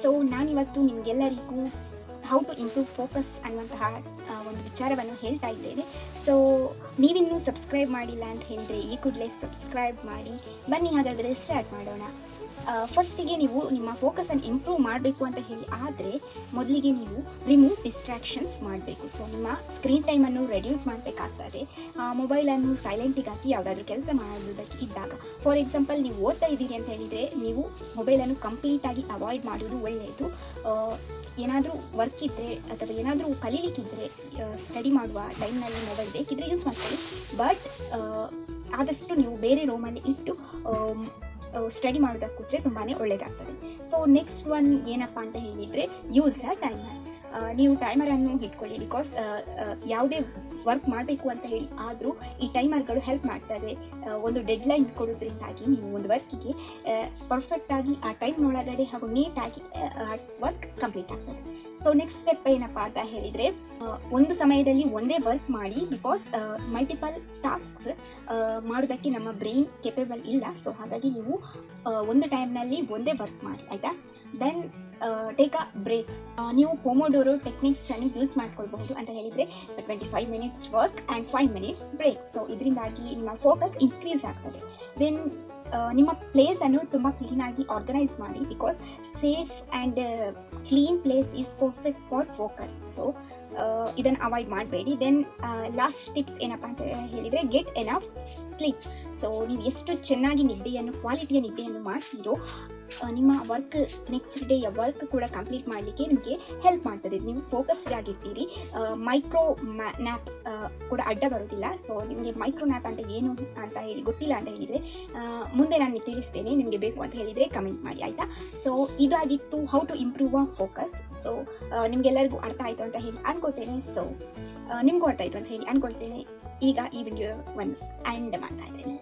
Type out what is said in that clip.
So ನಾನಿವತ್ತು ನಿಮಗೆಲ್ಲರಿಗೂ how to improve focus ಅನ್ನುವಂತಹ ಒಂದು ವಿಚಾರವನ್ನು ಹೇಳ್ತಾ ಇದ್ದೇನೆ. ಸೊ ನೀವಿನ್ನೂ ಸಬ್ಸ್ಕ್ರೈಬ್ ಮಾಡಿಲ್ಲ ಅಂತ ಹೇಳಿದರೆ ಈ ಕೂಡಲೇ ಸಬ್ಸ್ಕ್ರೈಬ್ ಮಾಡಿ. ಬನ್ನಿ, ಹಾಗಾದರೆ ಸ್ಟಾರ್ಟ್ ಮಾಡೋಣ. ಫಸ್ಟಿಗೆ ನೀವು ನಿಮ್ಮ ಫೋಕಸನ್ನು ಇಂಪ್ರೂವ್ ಮಾಡಬೇಕು ಅಂತ ಹೇಳಿ ಆದರೆ ಮೊದಲಿಗೆ ನೀವು ರಿಮೂವ್ ಡಿಸ್ಟ್ರಾಕ್ಷನ್ಸ್ ಮಾಡಬೇಕು. ಸೊ ನಿಮ್ಮ ಸ್ಕ್ರೀನ್ ಟೈಮನ್ನು ರೆಡ್ಯೂಸ್ ಮಾಡಬೇಕಾಗ್ತದೆ. ಮೊಬೈಲನ್ನು ಸೈಲೆಂಟಿಗೆ ಹಾಕಿ ಯಾವುದಾದ್ರೂ ಕೆಲಸ ಮಾಡುವುದಕ್ಕೆ ಇದ್ದಾಗ. ಫಾರ್ ಎಕ್ಸಾಂಪಲ್ ನೀವು ಓದ್ತಾ ಇದ್ದೀರಿ ಅಂತ ಹೇಳಿದರೆ ನೀವು ಮೊಬೈಲನ್ನು ಕಂಪ್ಲೀಟಾಗಿ ಅವಾಯ್ಡ್ ಮಾಡೋದು ಒಳ್ಳೆಯದು. ಏನಾದರೂ ವರ್ಕ್ ಇದ್ದರೆ ಅಥವಾ ಏನಾದರೂ ಕಲೀಲಿಕ್ಕಿದ್ದರೆ ಸ್ಟಡಿ ಮಾಡುವ ಟೈಮ್ನಲ್ಲಿ ಮೊಬೈಲ್ ಬೇಕಿದ್ರೆ ಯೂಸ್ ಮಾಡ್ಕೊಳ್ಳಿ. ಬಟ್ ಆದಷ್ಟು ನೀವು ಬೇರೆ ರೂಮಲ್ಲಿ ಇಟ್ಟು ಸ್ಟಡಿ ಮಾಡೋದಕ್ಕೆ ಕೂತ್ರೆ ತುಂಬಾ ಒಳ್ಳೆಯದಾಗ್ತದೆ ಸೊ ನೆಕ್ಸ್ಟ್ ಒನ್ ಏನಪ್ಪ ಅಂತ ಹೇಳಿದರೆ ಯೂಸ್ ಅ ಟೈಮರ್ ನೀವು ಟೈಮರ್ ಟೈಮರನ್ನು ಇಟ್ಕೊಳ್ಳಿ ಬಿಕಾಸ್ ಯಾವುದೇ ವರ್ಕ್ ಮಾಡಬೇಕು ಅಂತ ಹೇಳಿ ಆದರೂ ಈ ಟೈಮರ್ಗಳು ಹೆಲ್ಪ್ ಮಾಡ್ತಾರೆ ಒಂದು ಒಂದು ಡೆಡ್ಲೈನ್ ಕೊಡೋದ್ರಿಂದಾಗಿ ನೀವು ಒಂದು ವರ್ಕಿಗೆ ಪರ್ಫೆಕ್ಟಾಗಿ ಆ ಟೈಮ್ ಒಳಗಡೆ ಹಾಗೂ ನೀಟಾಗಿ ವರ್ಕ್ ಕಂಪ್ಲೀಟ್ ಆಗ್ತದೆ. ಸೊ ನೆಕ್ಸ್ಟ್ ಸ್ಟೆಪ್ ಏನಪ್ಪ ಅಂತ ಹೇಳಿದರೆ ಒಂದು ಸಮಯದಲ್ಲಿ ಒಂದೇ ವರ್ಕ್ ಮಾಡಿ ಬಿಕಾಸ್ ಮಲ್ಟಿಪಲ್ ಟಾಸ್ಕ್ಸ್ ಮಾಡೋದಕ್ಕೆ ನಮ್ಮ ಬ್ರೈನ್ ಕೆಪೇಬಲ್ ಇಲ್ಲ. ಸೊ ಹಾಗಾಗಿ ನೀವು ಒಂದು ಟೈಮ್ನಲ್ಲಿ ಒಂದೇ ವರ್ಕ್ ಮಾಡಿ, ಆಯಿತಾ? ದೆನ್ ಟೇಕ್ ಅ ಬ್ರೇಕ್ಸ್ ನೀವು ಪೊಮೋಡೋರೋ ಟೆಕ್ನಿಕ್ಸ್ ಅನ್ನು ಯೂಸ್ ಮಾಡ್ಕೊಳ್ಬಹುದು ಅಂತ ಹೇಳಿದರೆ twenty five minutes work and five minutes break so ಇದರಿಂದಾಗಿ ನಿಮ್ಮ ಫೋಕಸ್ ಇನ್ಕ್ರೀಸ್ ಆಗ್ತದೆ. ದೆನ್ ನಿಮ್ಮ ಪ್ಲೇಸನ್ನು ತುಂಬ ಕ್ಲೀನಾಗಿ ಆರ್ಗನೈಸ್ ಮಾಡಿ because safe and clean place is perfect for focus so ಇದನ್ನು ಅವಾಯ್ಡ್ ಮಾಡಬೇಡಿ. ದೆನ್ ಲಾಸ್ಟ್ ಟಿಪ್ಸ್ ಏನಪ್ಪ ಅಂತ ಹೇಳಿದರೆ ಗೆಟ್ ಎನಫ್ ಸ್ಲೀಪ್ ಸೊ ನೀವು ಎಷ್ಟು ಚೆನ್ನಾಗಿ ನಿದ್ದೆಯನ್ನು ಕ್ವಾಲಿಟಿಯ ನಿದ್ದೆಯನ್ನು ಮಾಡ್ತೀರೋ ನಿಮ್ಮ ವರ್ಕ್ ನೆಕ್ಸ್ಟ್ ಡೇಯ ವರ್ಕ್ ಕೂಡ ಕಂಪ್ಲೀಟ್ ಮಾಡಲಿಕ್ಕೆ ನಿಮಗೆ ಹೆಲ್ಪ್ ಮಾಡ್ತದೆ. ನೀವು ಫೋಕಸ್ಡ್ ಆಗಿರ್ತೀರಿ. ಮೈಕ್ರೋ ನ್ಯಾಪ್ ಕೂಡ ಅಡ್ಡ ಬರೋದಿಲ್ಲ. ಸೊ ನಿಮಗೆ ಮೈಕ್ರೋ ನ್ಯಾಪ್ ಅಂತ ಏನು ಅಂತ ಹೇಳಿ ಗೊತ್ತಿಲ್ಲ ಅಂತ ಹೇಳಿದರೆ ಮುಂದೆ ನಾನು ತಿಳಿಸ್ತೇನೆ, ನಿಮಗೆ ಬೇಕು ಅಂತ ಹೇಳಿದರೆ ಕಮೆಂಟ್ ಮಾಡಿ, ಆಯಿತಾ? ಸೊ ಇದಾಗಿತ್ತು ಹೌ ಟು ಇಂಪ್ರೂವ್ ಆ ಫೋಕಸ್ ಸೊ ನಿಮಗೆಲ್ಲರಿಗೂ ಅರ್ಥ ಆಯಿತು ಅಂತ ಹೇಳಿ ಅನ್ಕೋತೇನೆ ಸೊ ನಿಮಗೂ ಅರ್ಥ ಆಯಿತು ಅಂತ ಹೇಳಿ ಅನ್ಕೊಳ್ತೇನೆ. ಈಗ ಈ ವಿಡಿಯೋವನ್ನು ಆ್ಯಂಡ್ ಮಾಡ್ತಾ ಇದ್ದೇನೆ.